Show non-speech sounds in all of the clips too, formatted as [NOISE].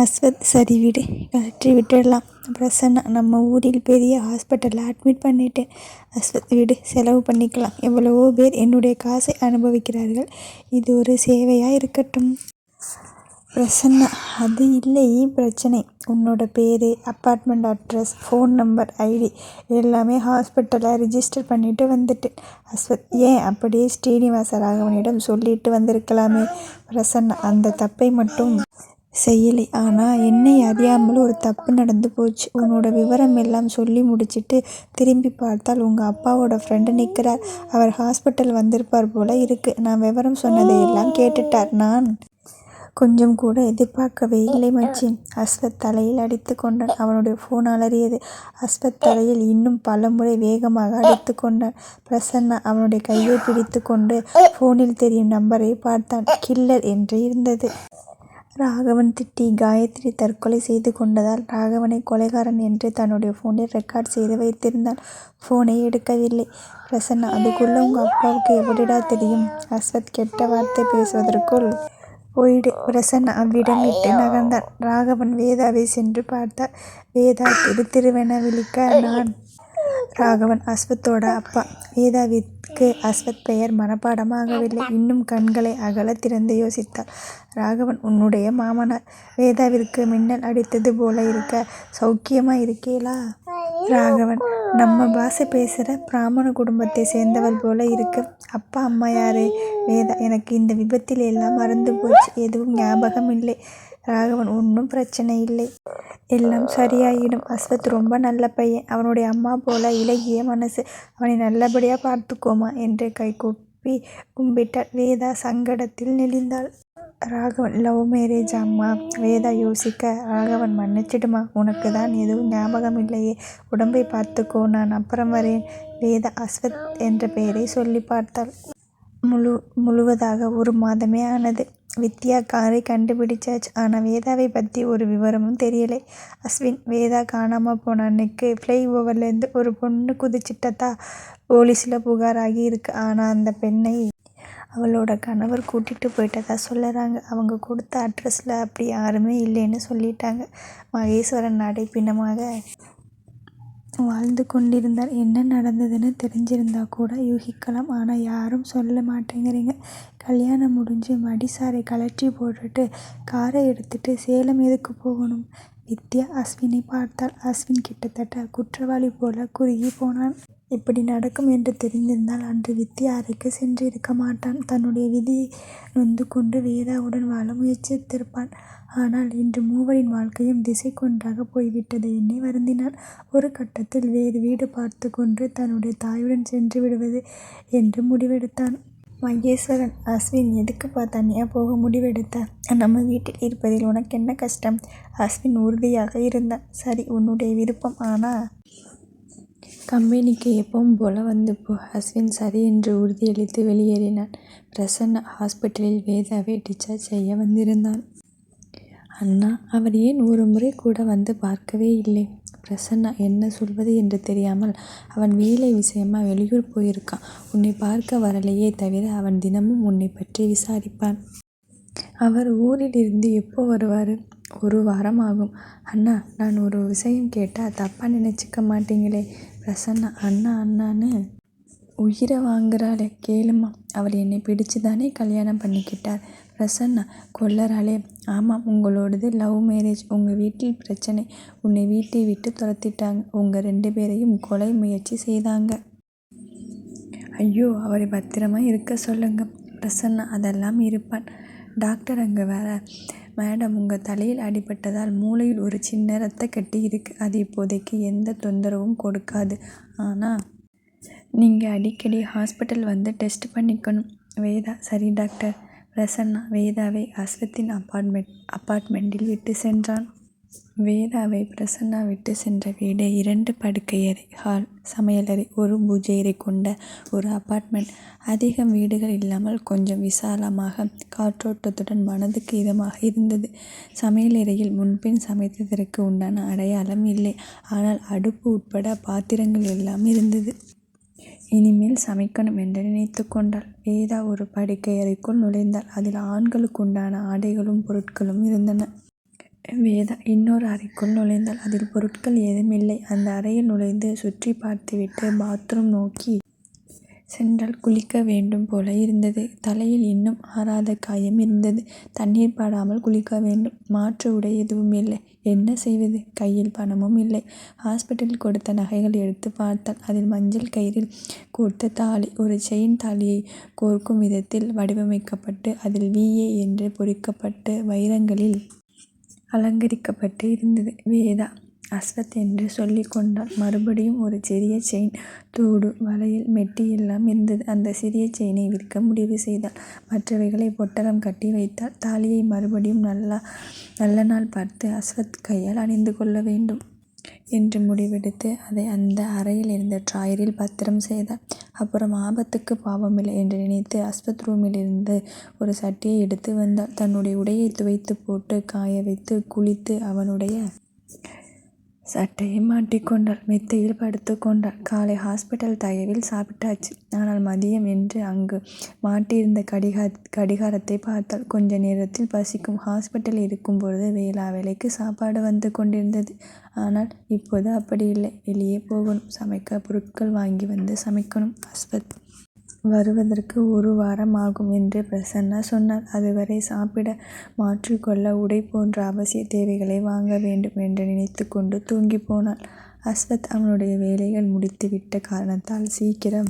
அஸ்வத் சரி விடு. கழற்றி விட்டுடலாம். பிரசன்னா நம்ம ஊரில் பெரிய ஹாஸ்பிட்டலில் அட்மிட் பண்ணிட்டேன் அஸ்வத் விடு செலவு பண்ணிக்கலாம். எவ்வளவோ பேர் என்னுடைய காசை அனுபவிக்கிறார்கள். இது ஒரு சேவையாக இருக்கட்டும். பிரசன்னா அது இல்லை. பிரச்சனை. உன்னோட பேர் apartment address phone number ID எல்லாமே ஹாஸ்பிட்டலில் ரிஜிஸ்டர் பண்ணிவிட்டு வந்துட்டேன் அஸ்வத் ஏன் அப்படியே ஸ்ரீனிவாச ராகவனிடம் சொல்லிட்டு வந்திருக்கலாமே? பிரசன்னா அந்த தப்பை மட்டும் செய்யலை. ஆனால் என்னை அறியாமல் ஒரு தப்பு நடந்து போச்சு. உன்னோட விவரம் எல்லாம் சொல்லி முடிச்சிட்டு திரும்பி பார்த்தால் உங்கள் அப்பாவோட ஃப்ரெண்டு நிற்கிறார் அவர் ஹாஸ்பிட்டல் வந்திருப்பார் போல இருக்குது நான் விவரம் சொன்னதை எல்லாம் கேட்டுட்டார் நான். கொஞ்சம் கூட எதிர்பார்க்கவே இல்லை மச்சி. அஸ்வத் தலையில் அடித்து கொண்டான். அவனுடைய ஃபோன் அலறியது. அஸ்வத் தலையில் இன்னும் பல முறை வேகமாக அடித்து கொண்டான். பிரசன்னா அவனுடைய கையை பிடித்து கொண்டு ஃபோனில் தெரியும் நம்பரை பார்த்தான். கில்லர் என்று இருந்தது. ராகவன் திட்டி காயத்ரி தற்கொலை செய்து கொண்டதால் ராகவனை கொலைகாரன் என்று தன்னுடைய ஃபோனில் ரெக்கார்ட் செய்து வைத்திருந்தான் ஃபோனை எடுக்கவில்லை. பிரசன்னா அதுக்குள்ளே உங்கள் அப்பாவுக்கு எப்படிடா தெரியும்? அஸ்வத் கெட்ட வார்த்தை பேசுவதற்குள் போயிடு. பிரசன்னா அவ்விடம் விட்டு நகர்ந்தான் ராகவன் வேதாவை சென்று பார்த்தார் வேதா திரு திருவென விழிக்க நான் ராகவன் அஸ்வத்தோட அப்பா. வேதாவிற்கு அஸ்வத் பெயர் மனப்பாடமாகவில்லை. இன்னும் கண்களை அகல திறந்து யோசித்தாள். ராகவன் உன்னுடைய மாமனார் வேதாவிற்கு மின்னல் அடித்தது போல இருக்க சௌக்கியமா இருக்கேளா? ராகவன் நம்ம பாஷை பேசுகிற பிராமண குடும்பத்தை சேர்ந்தவள் போல இருக்கு. அப்பா அம்மா யாரு? வேதா எனக்கு இந்த விபத்தில் எல்லாம் மறந்து போச்சு. எதுவும் ஞாபகம் இல்லை ராகவன் ஒன்றும் பிரச்சனை இல்லை. எல்லாம் சரியாயிடும். அஸ்வத் ரொம்ப நல்ல பையன். அவனுடைய அம்மா போல இலகிய மனசு. அவனை நல்லபடியாக பார்த்துக்கோமா என்று கைகூப்பி கும்பிட்டாள். வேதா சங்கடத்தில் நெளிந்தாள். ராகவன் லவ் மேரேஜ் அம்மா. வேதா யோசிக்க. ராகவன் மன்னிச்சிடுமா. உனக்கு தான் எதுவும் ஞாபகம் இல்லையே. உடம்பை பார்த்துக்கோ. நான் அப்புறம் வரேன். வேதா அஸ்வத் என்ற பெயரை சொல்லி பார்த்தாள். முழு முழுவதாக ஒரு மாதமே ஆனது. வித்யா காரை கண்டுபிடிச்சாச்சு. ஆனால் வேதாவை பற்றி ஒரு விவரமும் தெரியலை. அஸ்வின் வேதா காணாமல் போன அன்னைக்கு ஃப்ளை ஓவர்லேருந்து ஒரு பொண்ணு குதிச்சிட்டதா போலீஸில் புகாராகி இருக்கு ஆனால் அந்த பெண்ணை அவளோட கணவர் கூட்டிகிட்டு போயிட்டதா சொல்லுறாங்க. அவங்க கொடுத்த அட்ரஸில் அப்படி யாருமே இல்லைன்னு சொல்லிட்டாங்க. மகேஸ்வரன் நடை வாழ்ந்து கொண்டிருந்தார். என்ன நடந்ததுன்னு தெரிஞ்சிருந்தா கூட யூகிக்கலாம். ஆனால் யாரும் சொல்ல மாட்டேங்கிறீங்க. கல்யாணம் முடிஞ்சு மடிசாரை கழற்றி போட்டுட்டு காரை எடுத்துட்டு சேலம் எதுக்கு போகணும்? வித்யா அஸ்வினை பார்த்தாள் அஸ்வின் கிட்டத்தட்ட குற்றவாளி போல குறுகி போனான். இப்படி நடக்கும் என்று தெரிந்திருந்தால் அன்று வித்யா அறைக்கு சென்றிருக்க மாட்டான். தன்னுடைய விதியை நொந்து கொண்டு வேதாவுடன் வாழ முயற்சித்திருப்பான். ஆனால் இன்று மூவரின் வாழ்க்கையும் திசை கொன்றாக போய்விட்டது எண்ணி வருந்தினான். ஒரு கட்டத்தில் வேறு வீடு பார்த்து கொண்டு தன்னுடைய தாயுடன் சென்று விடுவது என்று முடிவெடுத்தான். மகேஸ்வரன் அஸ்வின் எதுக்குப்பா தனியாக போக முடிவெடுத்த நம்ம வீட்டில் இருப்பதில் உனக்கு என்ன கஷ்டம்? அஸ்வின் உறுதியாக இருந்தான். சரி உன்னுடைய விருப்பம் ஆனால் கம்பெனிக்கு எப்பவும் போல வந்து போ அஸ்வின் சரி என்று உறுதியளித்து வெளியேறினான். பிரசன்னா ஹாஸ்பிட்டலில் வேதாவை டிஸ்சார்ஜ் செய்ய வந்திருந்தான். அண்ணா அவர் ஏன் ஒரு முறை கூட வந்து பார்க்கவே இல்லை? பிரசன்னா என்ன சொல்வது என்று தெரியாமல் அவன் வேலை விஷயமா வெளியூர் போயிருக்கான். உன்னை பார்க்க வரலையே தவிர அவன் தினமும் உன்னை பற்றி விசாரிப்பான். அவர் ஊரில் இருந்து எப்போ வருவார்? ஒரு வாரம் ஆகும். அண்ணா நான் ஒரு விஷயம் கேட்டால் தப்பாக நினச்சிக்க மாட்டீங்களே? பிரசன்னா அண்ணா அண்ணான்னு உயிரை வாங்குறாளே கேளுமா அவர் என்னை பிடிச்சு தானே கல்யாணம் பண்ணிக்கிட்டார் பிரசன்னா கொல்லறாளே. ஆமாம் உங்களோடது லவ் மேரேஜ். உங்கள் வீட்டில் பிரச்சனை. உன்னை வீட்டை விட்டு துரத்திட்டாங்க. உங்கள் ரெண்டு பேரையும் கொலை முயற்சி செய்தாங்க. ஐயோ அவரை பத்திரமா இருக்க சொல்லுங்க. பிரசன்னா அதெல்லாம் இருப்பான் டாக்டர் அங்கே வேற மேடம் உங்கள் தலையில் அடிபட்டதால் மூளையில் ஒரு சின்ன ரத்த கட்டி அது இப்போதைக்கு எந்த தொந்தரவும் கொடுக்காது. ஆனால் நீங்கள் அடிக்கடி ஹாஸ்பிட்டல் வந்து டெஸ்ட் பண்ணிக்கணும். வேதா சரி டாக்டர். பிரசன்னா வேதாவை அஸ்வத்தின் அப்பார்ட்மெண்ட் அப்பார்ட்மெண்ட்டில் விட்டு சென்றான். வேதாவை பிரசன்னா விட்டு சென்ற வீடு இரண்டு படுக்கையறை ஹால் சமையலறை ஒரு பூஜையறை கொண்ட ஒரு அபார்ட்மெண்ட் அதிகம் வீடுகள் இல்லாமல் கொஞ்சம் விசாலமாக காற்றோட்டத்துடன் மனதுக்கு இதமாக இருந்தது சமையலறையில் முன்பின் சமைத்ததற்கு உண்டான அடையாளம் இல்லை ஆனால் அடுப்பு உட்பட பாத்திரங்கள் எல்லாம் இருந்தது இனிமேல் சமைக்கணும் என்று நினைத்து கொண்டாள். வேதா ஒரு படுக்கையறைக்குள் நுழைந்தால் நுழைந்தாள். அதில் ஆண்களுக்குண்டான ஆடைகளும் பொருட்களும் இருந்தன. வேதா இன்னொரு அறைக்குள் நுழைந்தாள். அதில் பொருட்கள் ஏதும் இல்லை. அந்த அறையில் நுழைந்து சுற்றிப் பார்த்துவிட்டு பாத்ரூம் நோக்கிச் சென்றாள். குளிக்க வேண்டும் போல இருந்தது. தலையில் இன்னும் ஆறாத காயம் இருந்தது. தண்ணீர் படாமல் குளிக்க வேண்டும். மாற்று உடை எதுவும் இல்லை. என்ன செய்வது? கையில் பணமும் இல்லை. ஹாஸ்பிட்டலில் கொடுத்த நகைகள் எடுத்துப் பார்த்தாள். அதில் மஞ்சள் கயிறில் கோர்த்த தாலி. ஒரு செயின் தாலியைக் கோர்க்கும் விதத்தில் வடிவமைக்கப்பட்டு அதில் வி. ஏ. என்று பொறிக்கப்பட்டு வைரங்களில் அலங்கரிக்கப்பட்டு இருந்தது. வேதா அஸ்வத் என்று சொல்லிக் கொண்டாள். மறுபடியும் ஒரு சிறிய செயின். தோடு, வளையல், மெட்டி எல்லாம் இருந்தது. அந்தச் சிறிய செயினை விற்க முடிவு செய்தாள். மற்றவைகளைப் பொட்டலம் கட்டி வைத்தாள். தாலியை மறுபடியும் நல்ல நாள் பார்த்து அஸ்வத் கையால் அணிந்து கொள்ள வேண்டும். என்று முடிவெடுத்து அதை அந்த அறையில் இருந்த டிராயரில் பத்திரம் செய்தார் அப்புறம் ஆபத்துக்குப் பாவமில்லை என்று நினைத்து அஸ்வத் ரூமிலிருந்து ஒரு சட்டியை எடுத்து வந்தாள். தன்னுடைய உடையைத் துவைத்துப் போட்டுக் காய வைத்து குளித்து அவனுடைய சட்டையை மாட்டிக்கொண்டாள் மெத்தையில் படுத்துக் கொண்டாள். காலை ஹாஸ்பிட்டல் தயவில் சாப்பிட்டாச்சு. ஆனால் மதியம் என்று அங்கு மாட்டியிருந்த கடிகாரத்தைப் பார்த்தாள். கொஞ்ச நேரத்தில் பசிக்கும். ஹாஸ்பிட்டலில் இருக்கும்பொழுது வேளா வேலைக்கு சாப்பாடு வந்து கொண்டிருந்தது. ஆனால் இப்போது அப்படி இல்லை வெளியே போகணும். சமைக்க பொருட்கள் வாங்கி வந்து சமைக்கணும். அஸ்வத் வருவதற்கு ஒரு வாரம் ஆகும் என்று பிரசன்னா சொன்னாள். அதுவரை சாப்பிட, மாற்றிக்கொள்ள உடை போன்ற அவசியத் தேவைகளை வாங்க வேண்டும் என்று நினைத்துக்கொண்டு தூங்கிப் போனாள். அஸ்வத் அவனுடைய வேலைகள் முடித்துவிட்ட காரணத்தால் சீக்கிரம்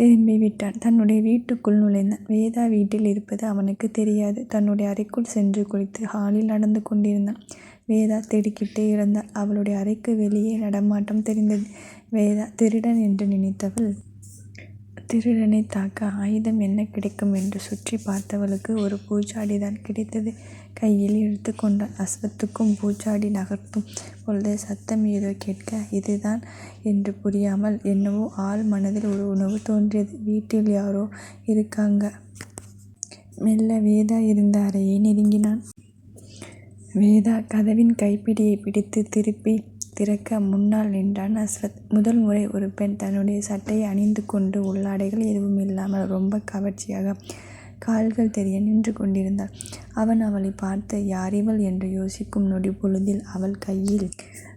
திரும்பிவிட்டான். தன்னுடைய வீட்டுக்குள் நுழைந்தான். வேதா வீட்டில் இருப்பது அவனுக்குத் தெரியாது. தன்னுடைய அறைக்குள் சென்று குளித்து ஹாலில் நடந்து கொண்டிருந்தான். வேதா திடுக்கிட்டே இருந்தாள். அவளுடைய அறைக்கு வெளியே நடமாட்டம் தெரிந்தது. வேதா திருடன் என்று நினைத்தவள் திருடனைத் தாக்க ஆயுதம் என்ன கிடைக்கும் என்று சுற்றிப் பார்த்தவளுக்கு ஒரு பூச்சாடிதான் கிடைத்தது. கையில் எடுத்துக்கொண்டாள். அஸ்வத்துக்கும் பூச்சாடி நகர்த்தும் பொழுது சத்தம் ஏதோ கேட்க இதுதான் என்று புரியாமல் என்னவோ ஆழ் மனதில் ஒரு உணர்வு தோன்றியது. வீட்டில் யாரோ இருக்காங்க. மெல்ல வேதா இருந்த அறையை நெருங்கினான். வேதா கதவின் கைப்பிடியைப் பிடித்துத் திருப்பி திறக்க முன்னால் நின்றான் அஸ்வத். முதல் முறை ஒரு பெண் தன்னுடைய சட்டையை அணிந்து கொண்டு உள்ளாடைகள் எதுவும் இல்லாமல் ரொம்பக் கவர்ச்சியாக கால்கள் தெரிய நின்று கொண்டிருந்தாள். அவன் அவளைப் பார்த்து யாரிவள் என்று யோசிக்கும் நொடிப்பொழுதில் அவள் கையில்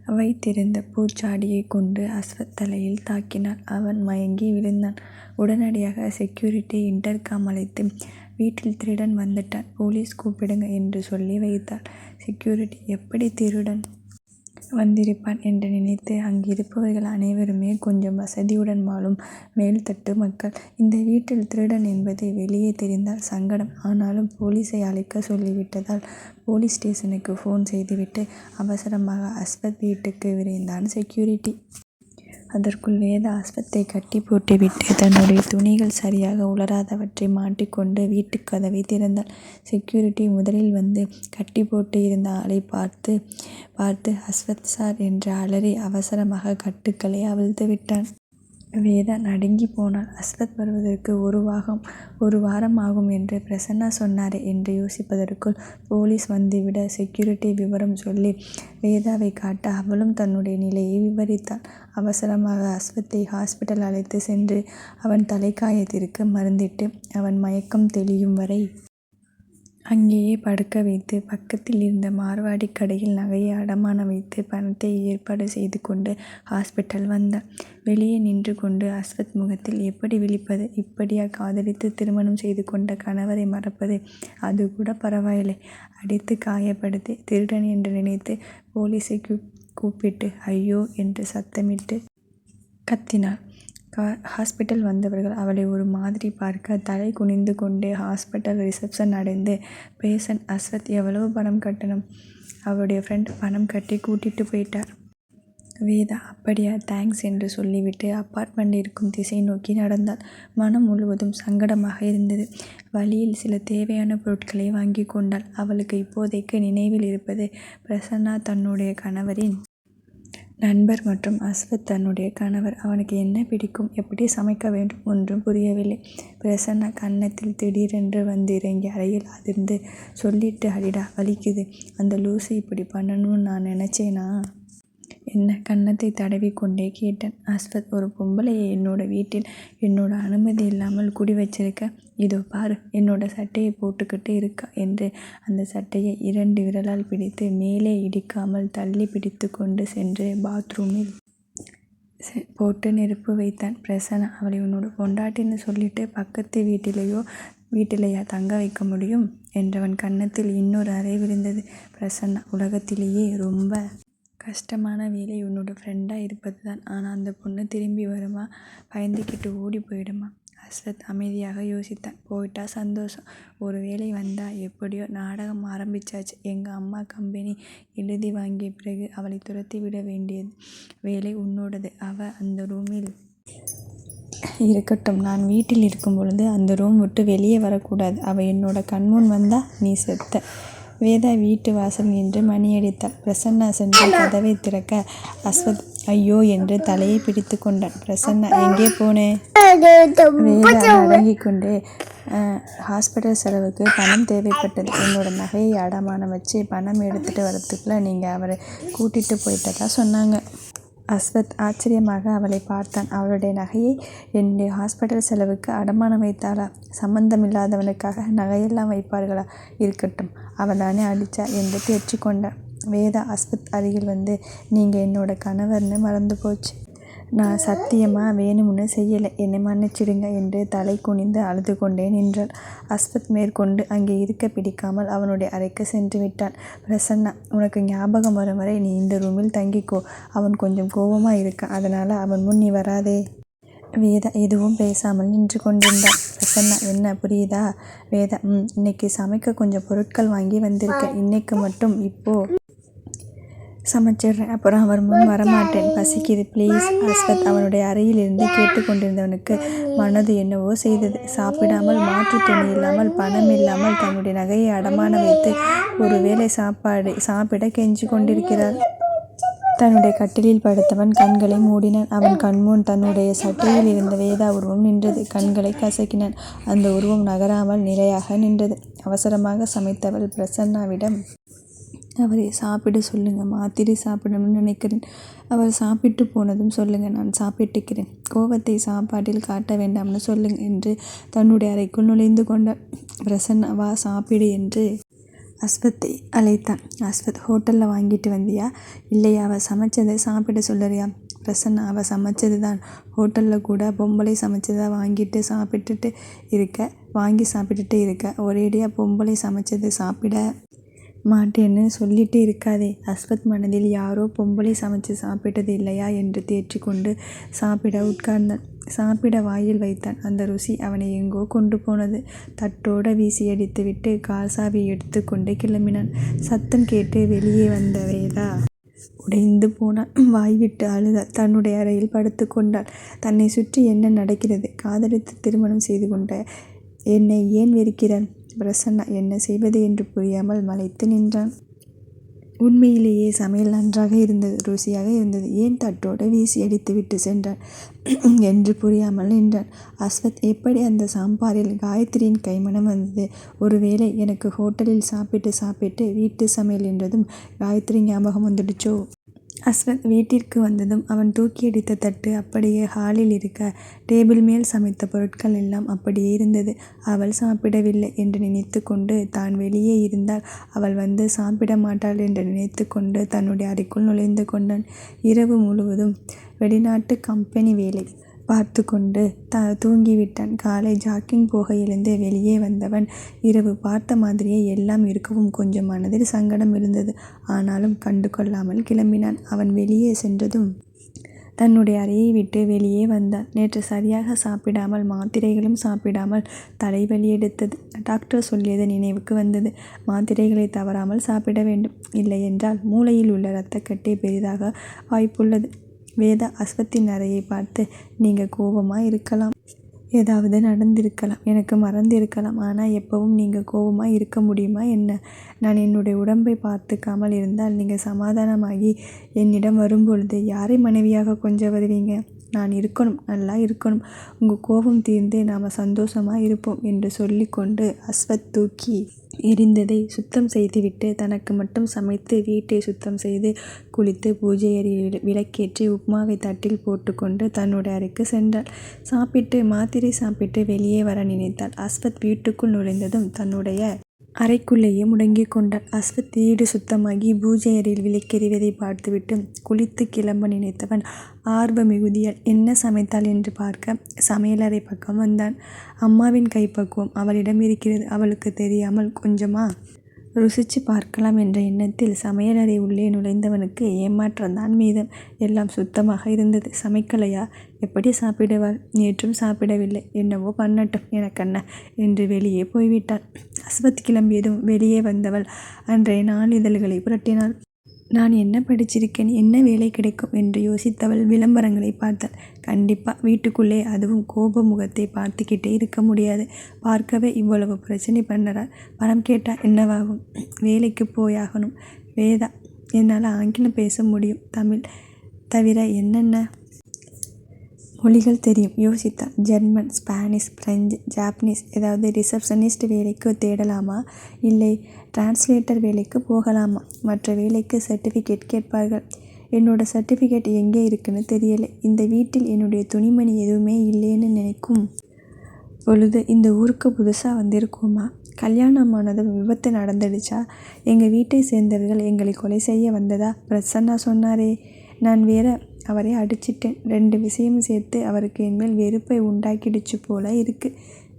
வைத்திருந்த பூச்சாடியைக் கொண்டு அஸ்வத் தலையில் தாக்கினாள். அவன் மயங்கி விழுந்தான். உடனடியாக செக்யூரிட்டி இன்டர்காம் அழைத்து வீட்டில் திருடன் வந்துட்டான். போலீஸ் கூப்பிடுங்க என்று சொல்லி வைத்தாள். செக்யூரிட்டி எப்படி திருடன் வந்திருப்பான் என்று நினைத்து அங்கிருப்பவர்கள் அனைவருமே கொஞ்சம் வசதியுடன் வாழும் மேல்தட்டு மக்கள். இந்த வீட்டில் திருடன் என்பது வெளியே தெரிந்தால் சங்கடம். ஆனாலும் போலீசை அழைக்கச் சொல்லிவிட்டதால் போலீஸ் ஸ்டேஷனுக்கு போன் செய்துவிட்டு அவசரமாக அஸ்வத் வீட்டுக்கு விரைந்தான் செக்யூரிட்டி. அதற்குள் வேத அஸ்வத்தைக் கட்டிப் போட்டுவிட்டு தன்னுடைய துணிகள் சரியாக உலராதவற்றை மாட்டிக்கொண்டு வீட்டுக் கதவைத் திறந்தாள். செக்யூரிட்டி முதலில் வந்து கட்டி போட்டு இருந்த ஆளைப் பார்த்து அஸ்வத் சார் என்று அலறி அவசரமாகக் கட்டுக்களை அவிழ்த்துவிட்டான். வேதா நடுங்கிப் போனாள். அஸ்வத் வருவதற்கு ஒரு வாரம் ஆகும் என்று பிரசன்னா சொன்னாரே என்று யோசிப்பதற்குள் போலீஸ் வந்துவிட செக்யூரிட்டி விவரம் சொல்லி வேதாவைக் காட்ட அவளும் தன்னுடைய நிலையை விவரித்தாள். அவசரமாக அஸ்வத்தை ஹாஸ்பிட்டல் அழைத்துச் சென்று அவன் தலைக்காயத்திற்கு மருந்திட்டு அவன் மயக்கம் தெளியும் வரை அங்கேயே படுக்க வைத்து பக்கத்தில் இருந்த மார்வாடி கடையில் நகையை அடமானம் வைத்து பணத்தை ஏற்பாடு செய்து கொண்டு ஹாஸ்பிட்டல் வந்தாள். வெளியே நின்று கொண்டு அஸ்வத் முகத்தில் எப்படி விழிப்பது? இப்படியா காதலித்து திருமணம் செய்து கொண்ட கணவரை மறப்பது? அதுகூடப் பரவாயில்லை. அடித்து காயப்படுத்தி திருடன் என்று நினைத்து போலீசைக் கூப்பிட்டு ஐயோ என்று சத்தமிட்டு கத்தினாள். ஹாஸ்பிட்டல் வந்தவர்கள் அவளை ஒரு மாதிரி பார்க்க தலை குனிந்து கொண்டே ஹாஸ்பிட்டல் ரிசப்ஷன் அடைந்து பேஷண்ட் அஸ்வத் எவ்வளவு பணம் கட்டணும்? அவளுடைய ஃப்ரெண்ட் பணம் கட்டி கூட்டிகிட்டு போயிட்டார். வேதா அப்படியா தேங்க்ஸ் என்று சொல்லிவிட்டு அப்பார்ட்மெண்ட் இருக்கும் திசை நோக்கி நடந்தாள். மனம் முழுவதும் சங்கடமாக இருந்தது. வழியில் சில தேவையான பொருட்களை வாங்கிக் கொண்டாள். அவளுக்கு இப்போதைக்கு நினைவில் இருப்பது பிரசன்னா தன்னுடைய கணவரின் நண்பர் மற்றும் அஸ்வத் தன்னுடைய கணவர். அவனுக்கு என்ன பிடிக்கும்? எப்படி சமைக்க வேண்டும்? ஒன்றும் புரியவில்லை. பிரசன்னா கன்னத்தில் திடீரென்று வந்து இறங்கி அறையில் அதிர்ந்து சொல்லிட்டு அடிடா வலிக்குது. அந்த லூசு இப்படி பண்ணணும்னு நான் நினச்சேனா என்ன கன்னத்தை தடவி கொண்டே கேட்டான். அஸ்வத் ஒரு பொம்பளையை என்னோட வீட்டில் என்னோட அனுமதி இல்லாமல் குடி வச்சிருக்க. இதோ பாரு என்னோட சட்டையை போட்டுக்கிட்டு இருக்கா என்று அந்த சட்டையை இரண்டு விரலால் பிடித்து மேலே இடிக்காமல் தள்ளி பிடித்து கொண்டு சென்று பாத்ரூமில் போட்டு நெருப்பு வைத்தான். பிரசன்னா அவளை உன்னோட பொண்டாட்டின்னு சொல்லிட்டு பக்கத்து வீட்டிலேயோ வீட்டிலேயா தங்க வைக்க முடியும்? என்றவன் கன்னத்தில் இன்னொரு அறை விழுந்தது பிரசன்னா உலகத்திலேயே ரொம்ப கஷ்டமான வேலை உன்னோட ஃப்ரெண்டாக இருப்பது தான் ஆனால் அந்த பொண்ணு திரும்பி வருமா? பயந்துக்கிட்டு ஓடி போயிடுமா? அஸ்வத் அமைதியாக யோசித்தான். போயிட்டா சந்தோஷம். ஒரு வேலை வந்தால் எப்படியோ நாடகம் ஆரம்பிச்சாச்சு. எங்கள் அம்மா கம்பெனி எழுதி வாங்கிய பிறகு அவளை துரத்தி விட வேண்டியது. வேலை உன்னோடது. அவள் அந்த ரூமில் இருக்கட்டும். நான் வீட்டில் இருக்கும் பொழுது அந்த ரூம் விட்டு வெளியே வரக்கூடாது. அவள் என்னோட கண்முன் வந்தால் நீ செத்த. வேதா வீட்டு வாசல் நின்று மணியடித்தாள். பிரசன்னா சென்று கதவை திறக்க அஸ்வத் ஐயோ என்று தலையை பிடித்து கொண்டான். பிரசன்னா எங்கே போனேன் வேதா அடங்கிக் கொண்டு ஹாஸ்பிட்டல் செலவுக்கு பணம் தேவைப்பட்டது. என்னோட நகையை அடமானம் வச்சு பணம் எடுத்துகிட்டு வரதுக்குள்ளே நீங்கள் அவரை கூட்டிகிட்டு போயிட்டதா? சொன்னாங்க. அஸ்வத் ஆச்சரியமாக அவளை பார்த்தான். அவளுடைய நகையை என்னுடைய ஹாஸ்பிட்டல் செலவுக்கு அடமானம் வைத்தாளா? சம்பந்தமில்லாதவனுக்காக நகையெல்லாம் வைப்பார்களா? இருக்கட்டும் அவள் தானே என்று தேர்ச்சி கொண்டான். வேதா அஸ்வத் அருகில் வந்து நீங்கள் என்னோட கணவர்னு மறந்து போச்சு. நான் சத்தியமாக வேணும்னு செய்யலை. என்னை மன்னிச்சிடுங்க என்று தலை குனிந்து அழுது கொண்டே நின்றாள். அஸ்வத் மேற்கொண்டு அங்கே இருக்க பிடிக்காமல் அவனுடைய அறைக்கு சென்று விட்டான். பிரசன்னா உனக்கு ஞாபகம் வரும் வரை நீ இந்த ரூமில் தங்கிக்கோ. அவன் கொஞ்சம் கோபமாக இருக்கான். அதனால் அவன் முன் நீ வராதே. வேதா எதுவும் பேசாமல் நின்று கொண்டிருந்தான். பிரசன்னா என்ன புரியுதா? வேதா ம் இன்னைக்கு சமைக்க கொஞ்சம் பொருட்கள் வாங்கி வந்திருக்கேன் இன்னைக்கு மட்டும் இப்போ சமைச்சிடுறேன். அப்புறம் அவர் முன் வரமாட்டேன். பசிக்குது ப்ளீஸ் அஸ்வத் அவனுடைய அறையில் இருந்து கேட்டுக்கொண்டிருந்தவனுக்கு மனது என்னவோ செய்தது. சாப்பிடாமல் மாற்றுத் துணி இல்லாமல் பணம் இல்லாமல் தன்னுடைய நகையை அடமான வைத்து ஒருவேளை சாப்பாடு சாப்பிட கெஞ்சி கொண்டிருக்கிறார். தன்னுடைய கட்டிலில் படுத்தவன் கண்களை மூடினான். அவன் கண்முன் தன்னுடைய சட்டையில் இருந்த வேதா உருவம் நின்றது. கண்களை கசக்கினான். அந்த உருவம் நகராமல் நிலையாக நின்றது. அவசரமாக சமைத்தவள் பிரசன்னாவிடம் அவரை சாப்பிட சொல்லுங்கள் மாத்திரை சாப்பிடணும்னு நினைக்கிறேன். அவர் சாப்பிட்டு போனதும் சொல்லுங்கள் நான் சாப்பிட்டுக்கிறேன். கோபத்தை சாப்பாட்டில் காட்ட வேண்டாம்னு சொல்லுங்கள் என்று தன்னுடைய அறைக்குள் நுழைந்து கொண்ட பிரசன்னா வா சாப்பிடு என்று அஸ்வத்தை அழைத்தான். அஸ்வத் ஹோட்டலில் வாங்கிட்டு வந்தியா? இல்லையா அவள் சமைச்சதை சாப்பிட சொல்லுறியா? பிரசன்னா அவள் சமைச்சது தான் ஹோட்டலில் கூட பொம்பளை சமைச்சதை வாங்கிட்டு சாப்பிட்டுட்டு இருக்க வாங்கி சாப்பிட்டுட்டு இருக்க. ஒரேடியாக பொம்பளை சமைச்சது சாப்பிட மாட்டேன்னு சொல்லிட்டு இருக்காதே. அஸ்வத் மனதில் யாரோ பொம்பளை சமைச்சு சாப்பிட்டது இல்லையா என்று தேற்றிக்கொண்டு சாப்பிட உட்கார்ந்தான் சாப்பிட வாயில் வைத்தான். அந்த ருசி அவனை எங்கோ கொண்டு போனது. தட்டோட வீசி அடித்துவிட்டு கால் சாவி எடுத்துக்கொண்டு கிளம்பினான். சத்தம் கேட்டு வெளியே வந்த வேதா உடைந்து போனான். வாய்விட்டு அழுத தன்னுடைய அறையில் படுத்து கொண்டாள். தன்னை சுற்றி என்ன நடக்கிறது? காதலித்து திருமணம் செய்து கொண்ட என்னை ஏன் வெறுக்கிறான்? பிரசன்னா என்ன செய்வது என்று புரியாமல் மலைத்து நின்றான். உண்மையிலேயே சமையல் நன்றாக இருந்தது ருசியாக இருந்தது. ஏன் தட்டோடு வீசி அடித்துவிட்டு சென்றான்? [CLEARS THROAT] என்று புரியாமல் நின்றான். அஸ்வத் எப்படி அந்த சாம்பாரில் காயத்ரியின் கைமணம் வந்தது? ஒருவேளை எனக்கு ஹோட்டலில் சாப்பிட்டு சாப்பிட்டு வீட்டு சமையல் என்றதும் காயத்ரி ஞாபகம் வந்துடுச்சோ? அஸ்வத் வீட்டிற்கு வந்ததும் அவன் தூக்கி அடித்த தட்டு அப்படியே ஹாலில் இருக்க டேபிள் மேல் சமைத்த பொருட்கள் எல்லாம் அப்படியே இருந்தது. அவள் சாப்பிடவில்லை என்று நினைத்து கொண்டு தான் வெளியே இருந்தால் அவள் வந்து சாப்பிட மாட்டாள் என்று நினைத்து கொண்டு தன்னுடைய அறைக்குள் நுழைந்து கொண்டான். இரவு முழுவதும் வெளிநாட்டு கம்பெனி வேலை. பார்த்து கொண்டு த தூங்கிவிட்டான். காலை ஜாக்கிங் போக எழுந்து வெளியே வந்தவன் இரவு பார்த்த மாதிரியே எல்லாம் இருக்கவும் கொஞ்சம் மனதில் சங்கடம் இருந்தது. ஆனாலும் கண்டு கொள்ளாமல் கிளம்பினான். அவன் வெளியே சென்றதும் தன்னுடைய அறையை விட்டு வெளியே வந்தான். நேற்று சரியாக சாப்பிடாமல் மாத்திரைகளும் சாப்பிடாமல் தலைவலி எடுத்தது. டாக்டர் சொல்லியது நினைவுக்கு வந்தது. மாத்திரைகளை தவறாமல் சாப்பிட வேண்டும். இல்லை என்றால் மூளையில் உள்ள இரத்தக்கட்டை பெரிதாக வாய்ப்புள்ளது. வேதா அஸ்வத்தினரையை பார்த்து நீங்கள் கோபமாக இருக்கலாம். ஏதாவது நடந்திருக்கலாம். எனக்கு மறந்திருக்கலாம். ஆனால் எப்பவும் நீங்கள் கோபமாக இருக்க முடியுமா என்ன? நான் என்னுடைய உடம்பை பார்த்துக்காமல் இருந்தால் நீங்கள் சமாதானமாகி என்னிடம் வரும்பொழுது யாரை மனைவியாக கொஞ்ச வருவீங்க நான் இருக்கணும் நல்லா இருக்கணும். உங்கள் கோபம் தீர்ந்து நாம் சந்தோஷமாக இருப்போம் என்று சொல்லிக்கொண்டு அஸ்வத் தூக்கி எரிந்ததை சுத்தம் செய்துவிட்டு தனக்கு மட்டும் சமைத்து வீட்டை சுத்தம் செய்து குளித்து பூஜை அறையில் விளக்கேற்றி உப்மாவை தட்டில் போட்டுக்கொண்டு தன்னுடைய அறைக்கு சென்றாள். சாப்பிட்டு மாத்திரை சாப்பிட்டு வெளியே வர நினைத்தாள். அஸ்வத் வீட்டுக்குள் நுழைந்ததும் தன்னுடைய அறைக்குள்ளேயே முடங்கிக் கொண்டாள் அஸ்வத் வீடு சுத்தமாகி பூஜை அறையில் விளக்கெறிவதை பார்த்துவிட்டு குளித்து கிளம்ப நினைத்தவன் ஆர்வ மிகுதியால் என்ன சமைத்தாள் என்று பார்க்க சமையலறை பக்கம் வந்தான். அம்மாவின் கைப்பக்குவம் அவளிடம் இருக்கிறது. அவளுக்கு தெரியாமல் கொஞ்சமா ருசித்து பார்க்கலாம் என்ற எண்ணத்தில் சமையலறை உள்ளே நுழைந்தவனுக்கு ஏமாற்றம்தான் மீதம். எல்லாம் சுத்தமாக இருந்தது. சமைக்கலையா? எப்படி சாப்பிடுவாள்? நேற்றும் சாப்பிடவில்லை. என்னவோ பண்ணட்டும் எனக்கென்ன? என்று வெளியே போய்விட்டாள் அஸ்வத் கிளம்பியதும் வெளியே வந்தவள் அன்றைய நாளிதழ்களை புரட்டினாள் நான் என்ன படிச்சிருக்கேன் என்ன வேலை கிடைக்கும்? என்று யோசித்தவள் விளம்பரங்களை பார்த்தாள். கண்டிப்பாக வீட்டுக்குள்ளே அதுவும் கோப முகத்தை பார்த்துக்கிட்டே இருக்க முடியாது. பார்க்கவே இவ்வளவு பிரச்சனை பண்ணுறார். பணம் கேட்டால் என்னவாகும்? வேலைக்கு போயாகணும் வேதா என்னால் ஆங்கிலம் பேச முடியும். தமிழ் தவிர என்னென்ன? மொழிகள் தெரியும். யோசித்தாள் ஜெர்மன் ஸ்பானிஷ் பிரெஞ்சு ஜாப்பனீஸ் ஏதாவது ரிசப்ஷனிஸ்ட் வேலைக்கு தேடலாமா? இல்லை டிரான்ஸ்லேட்டர் வேலைக்கு போகலாமா? மற்ற வேலைக்கு சர்டிஃபிகேட் கேட்பார்கள். என்னோட சர்டிஃபிகேட் எங்கே இருக்குன்னு தெரியலை. இந்த வீட்டில் என்னுடைய துணிமணி எதுவுமே இல்லைன்னு நினைக்கும் பொழுது இந்த ஊருக்கு புதுசாக வந்திருக்கோமா? கல்யாணமானது விபத்து நடந்துடுச்சா? எங்கள் வீட்டை சேர்ந்தவர்கள் எங்களை கொலை செய்ய வந்ததா? பிரசன்னா சொன்னாரே. நான் வேற அவரை அடிச்சிட்டேன். ரெண்டு விஷயமும் சேர்த்து அவருக்கு என்மேல் வெறுப்பை உண்டாக்கிடுச்சு போல இருக்கு.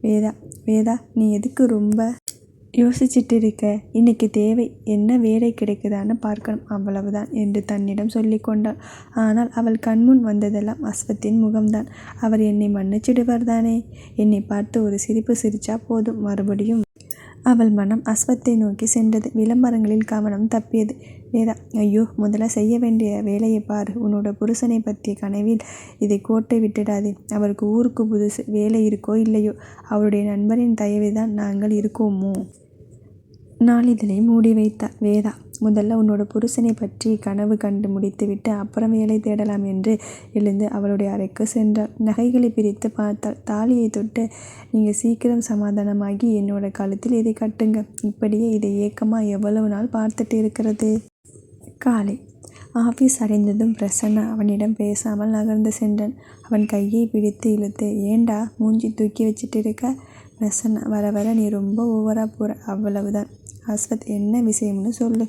வேதா வேதா நீ எதுக்கு ரொம்ப யோசிச்சுட்டு இருக்க இன்னைக்கு தேவை. என்ன வேலை கிடைக்குதான்னு பார்க்கணும். அவ்வளவுதான் என்று தன்னிடம் சொல்லி கொண்டாள். ஆனால் அவள் கண்முன் வந்ததெல்லாம் அஸ்வத்தின் முகம்தான். அவர் என்னை மன்னிச்சிடுவார் தானே? என்னை பார்த்து ஒரு சிரிப்பு சிரிச்சா போதும். மறுபடியும் அவள் மனம் அஸ்வத்தை நோக்கி சென்றது. விளம்பரங்களில் கவனம் தப்பியது. வேதா ஐயோ முதல்ல செய்ய வேண்டிய வேலையை பார். உன்னோட புருஷனை பற்றிய கனவில் இதை கோட்டை விட்டுடாதே. அவருக்கு ஊருக்கு புதுசு வேலை இருக்கோ இல்லையோ அவருடைய நண்பரின் தயவுதான் நாங்கள் இருக்கோமோ? நாளிதழை மூடி வைத்தார் வேதா முதல்ல உன்னோட புருஷனை பற்றி கனவு கண்டு முடித்துவிட்டு அப்புறம் வேலை தேடலாம் என்று எழுந்து அவளுடைய அறைக்கு சென்றாள். நகைகளை பிரித்து பார்த்தாள். தாலியை தொட்டு நீங்கள் சீக்கிரம் சமாதானமாகி என்னோட கழுத்தில் இதை கட்டுங்க. இப்படியே இதை ஏக்கமாக எவ்வளவு நாள் பார்த்துட்டு இருக்கிறது? காலை. ஆஃபீஸ் அடைந்ததும் பிரசன்னா அவனிடம் பேசாமல் நகர்ந்து சென்றான். அவன் கையை பிடித்து இழுத்து ஏண்டா மூஞ்சி தூக்கி வச்சிட்டு இருக்க பிரசன்னா வர வர நீ ரொம்ப ஓவராக போகிற அவ்வளவுதான். அஸ்வத் என்ன விஷயம்னு சொல்லு.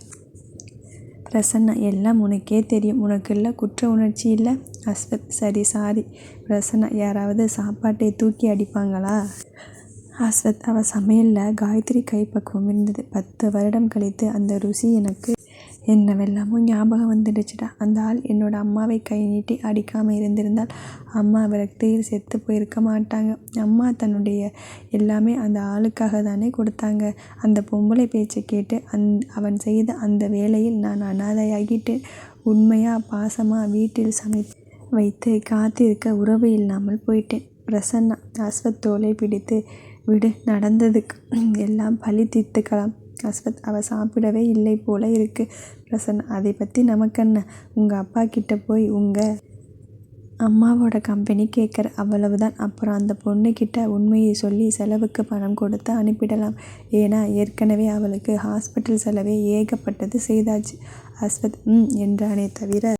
பிரசன்னா எல்லாம் உனக்கே தெரியும். உனக்குள்ள குற்ற உணர்ச்சி இல்லை? அஸ்வத் சரி சாரி. பிரசன்னா யாராவது சாப்பாட்டை தூக்கி அடிப்பாங்களா? அஸ்வத் அவ சமையலில் காயத்ரி கைப்பக்குவம் இருந்தது. பத்து வருடம் கழித்து அந்த ருசி எனக்கு என்னவெல்லாமோ ஞாபகம் வந்துடுச்சுடா. அந்த ஆள் என்னோட அம்மாவை கை நீட்டி அடிக்காமல் இருந்திருந்தால் அம்மா விரக்தியில் செத்து போயிருக்க மாட்டாங்க. அம்மா தன்னுடைய எல்லாமே அந்த ஆளுக்காக தானே கொடுத்தாங்க. அந்த பொம்பளை பேச்சை கேட்டு அந் அவன் செய்த அந்த வேலையில் நான் அனாதையாகிட்டேன் உண்மையாக பாசமாக வீட்டில் சமை வைத்து காத்திருக்க உறவு இல்லாமல் போயிட்டேன். பிரசன்னா அஸ்வத் தோலை பிடித்து விடு நடந்ததுக்கு எல்லாம் பழி தீர்த்துக்கலாம். அஸ்வத் அவள் சாப்பிடவே இல்லை போல இருக்கு. பிரசன்னா அதை பற்றி நமக்கென்ன? உங்கள் அப்பா கிட்டே போய் உங்கள் அம்மாவோட கம்பெனி கேட்குற அவ்வளவுதான். அப்புறம் அந்த பொண்ணுக்கிட்ட உண்மையை சொல்லி செலவுக்கு பணம் கொடுத்து அனுப்பிடலாம். ஏன்னா ஏற்கனவே அவளுக்கு ஹாஸ்பிட்டல் செலவே ஏகப்பட்டது செய்தாச்சு. அஸ்வத் ம் என்றானே தவிர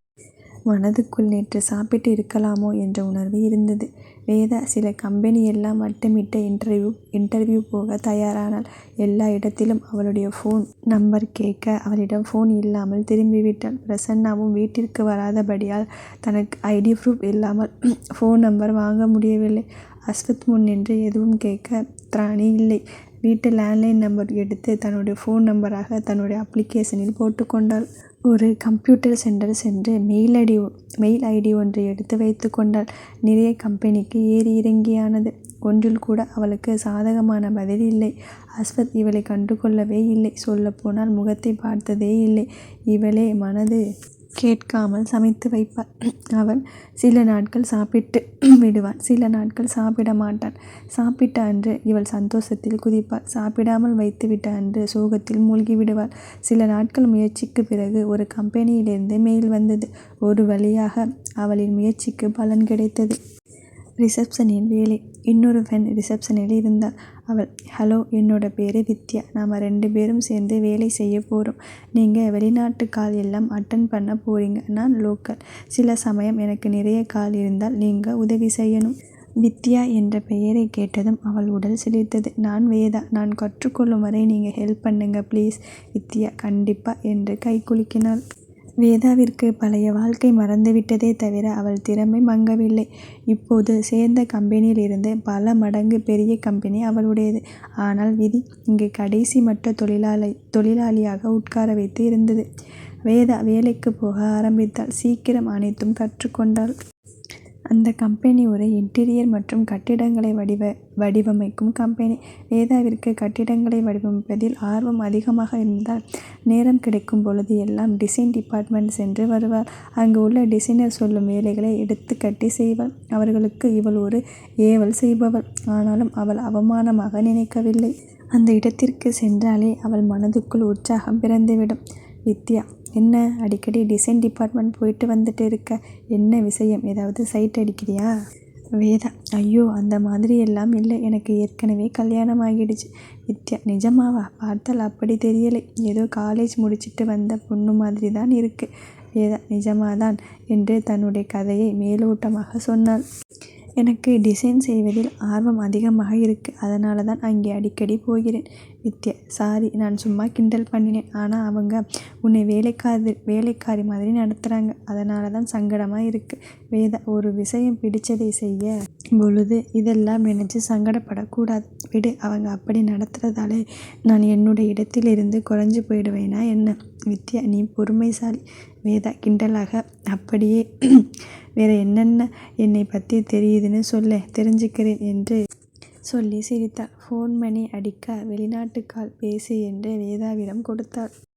மனதுக்குள் நேற்று சாப்பிட்டு இருக்கலாமோ என்ற உணர்வு இருந்தது. வேதா சில கம்பெனி எல்லாம் வட்டமிட்ட இன்டர்வியூ இன்டர்வியூ போக தயாரானாள். எல்லா இடத்திலும் அவளுடைய ஃபோன் நம்பர் கேட்க அவளிடம் ஃபோன் இல்லாமல் திரும்பிவிட்டாள். பிரசன்னாவும் வீட்டிற்கு வராதபடியால் தனக்கு ஐடி ப்ரூஃப் இல்லாமல் [CLEARS THROAT] ஃபோன் நம்பர் வாங்க முடியவில்லை. அஸ்வத் முன் நின்று எதுவும் கேட்க திராணி இல்லை. வீட்டு லேண்ட்லைன் நம்பர் எடுத்து தன்னுடைய ஃபோன் நம்பராக தன்னுடைய அப்ளிகேஷனில் போட்டுக்கொண்டாள் ஒரு கம்ப்யூட்டர் சென்டர் சென்று மெயில் ஐடி மெயில் ஐடி ஒன்றை எடுத்து வைத்து கொண்டாள். நிறைய கம்பெனிக்கு ஏறி இறங்கியானது. ஒன்றில் கூட அவளுக்கு சாதகமான பதில் இல்லை. அஸ்வத் இவளை கண்டுகொள்ளவே இல்லை. சொல்லப்போனால் முகத்தை பார்த்ததே இல்லை. இவளே மனது கேட்காமல் சமைத்து வைப்பார் அவன் சில நாட்கள் சாப்பிட்டு விடுவான். சில நாட்கள் சாப்பிட மாட்டான். சாப்பிட்ட அன்று இவள் சந்தோஷத்தில் குதிப்பாள். சாப்பிடாமல் வைத்துவிட்ட அன்று சோகத்தில் மூழ்கி விடுவாள். சில நாட்கள் முயற்சிக்கு பிறகு ஒரு கம்பெனியிலிருந்து மெயில் வந்தது. ஒரு வழியாக அவளின் முயற்சிக்கு பலன் கிடைத்தது. ரிசப்ஷனில் வேலை இன்னொரு பெண் ரிசப்ஷனில் இருந்தாள் அவள் ஹலோ என்னோட பேர் வித்யா. நாம் ரெண்டு பேரும் சேர்ந்து வேலை செய்ய போகிறோம் நீங்கள் வெளிநாட்டு கால் எல்லாம் அட்டன் பண்ண போகிறீங்க நான் லோக்கல் சில சமயம் எனக்கு நிறைய கால் இருந்தால் நீங்கள் உதவி செய்யணும். வித்யா என்ற பெயரை கேட்டதும் அவள் உடல் சிலிர்த்தது. நான் வேதா. நான் கற்றுக்கொள்ளும் வரை நீங்கள் ஹெல்ப் பண்ணுங்க ப்ளீஸ் வித்யா கண்டிப்பா என்று கை குலுக்கினாள். வேதாவிற்கு பழைய வாழ்க்கை மறந்துவிட்டதே தவிர அவள் திறமை மங்கவில்லை. இப்போது சேர்ந்த கம்பெனியில் இருந்து பல மடங்கு பெரிய கம்பெனி அவளுடையது. ஆனால் விதி இங்கு கடைசி மற்ற தொழிலாளி தொழிலாளியாக உட்கார வைத்து இருந்தது. வேதா வேலைக்கு போக ஆரம்பித்தாள். சீக்கிரம் அனைத்தும் கற்றுக்கொண்டாள். அந்த கம்பெனி ஒரு இன்டீரியர் மற்றும் கட்டிடங்களை வடிவ வடிவமைக்கும் கம்பெனி. வேதாவிற்கு கட்டிடங்களை வடிவமைப்பதில் ஆர்வம் அதிகமாக இருந்தால் நேரம் கிடைக்கும் பொழுது எல்லாம் டிசைன் டிபார்ட்மெண்ட் சென்று வருவாள் அங்கு உள்ள டிசைனர் சொல்லும் வேலைகளை எடுத்து கட்டி செய்வாள் அவர்களுக்கு இவள் ஒரு ஏவல் செய்பவள். ஆனாலும் அவள் அவமானமாக நினைக்கவில்லை. அந்த இடத்திற்கு சென்றாலே அவள் மனதுக்குள் உற்சாகம் பிறந்துவிடும். வித்யா என்ன? அடிக்கடி டிசைன் டிபார்ட்மெண்ட் போயிட்டு வந்துட்டு இருக்க என்ன விஷயம்? ஏதாவது சைட் அடிக்கிறியா? வேதா ஐயோ அந்த மாதிரி எல்லாம் இல்லை. எனக்கு ஏற்கனவே கல்யாணம் ஆகிடுச்சு. வித்யா நிஜமாவா? பார்த்தால் அப்படி தெரியலை. ஏதோ காலேஜ் முடிச்சிட்டு வந்த பொண்ணு மாதிரி தான் இருக்கு. வேதா நிஜமாதான் என்று தன்னுடைய கதையை மேலோட்டமாக சொன்னாள். எனக்கு டிசைன் செய்வதில் ஆர்வம் அதிகமாக இருக்குது அதனால தான் அங்கே அடிக்கடி போகிறேன். வித்யா சாரி நான் சும்மா கிண்டல் பண்ணினேன். ஆனால் அவங்க உன்னை வேலைக்காரி வேலைக்காரி மாதிரி நடத்துகிறாங்க அதனால தான் சங்கடமாக இருக்குது வேதா ஒரு விஷயம் பிடிச்சதை செய்ய பொழுது இதெல்லாம் நினச்சி சங்கடப்படக்கூடாது. விடு அவங்க அப்படி நடத்துகிறதாலே நான் என்னுடைய இடத்திலிருந்து குறைஞ்சி போயிடுவேனா என்ன? வித்யா நீ பொறுமைசாலி. வேதா கிண்டலாக அப்படியே வேற என்னென்ன என்னை பற்றி தெரியுதுன்னு சொல்ல தெரிஞ்சுக்கிறேன் என்று சொல்லி சிரித்தாள். ஃபோன் மணி அடிக்க வெளிநாட்டுக்கால் பேசு என்று வேதாவிடம் கொடுத்தாள்.